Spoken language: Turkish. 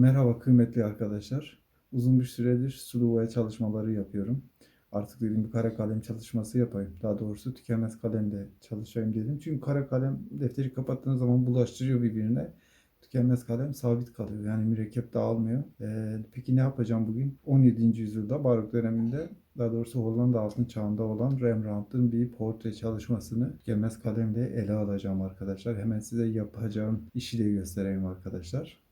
Merhaba kıymetli arkadaşlar. Uzun bir süredir sulu boya çalışmaları yapıyorum. Artık dedim bir kara kalem çalışması yapayım. Daha doğrusu tükenmez kalemle çalışayım dedim. Çünkü kara kalem defteri kapattığınız zaman bulaştırıyor birbirine. Tükenmez kalem sabit kalıyor. Yani mürekkep dağılmıyor. Ee, peki ne yapacağım bugün? 17. yüzyılda Barok döneminde daha doğrusu Hollanda altın çağında olan Rembrandt'ın bir portre çalışmasını tükenmez kalemle ele alacağım arkadaşlar. Hemen size yapacağım işi de göstereyim arkadaşlar.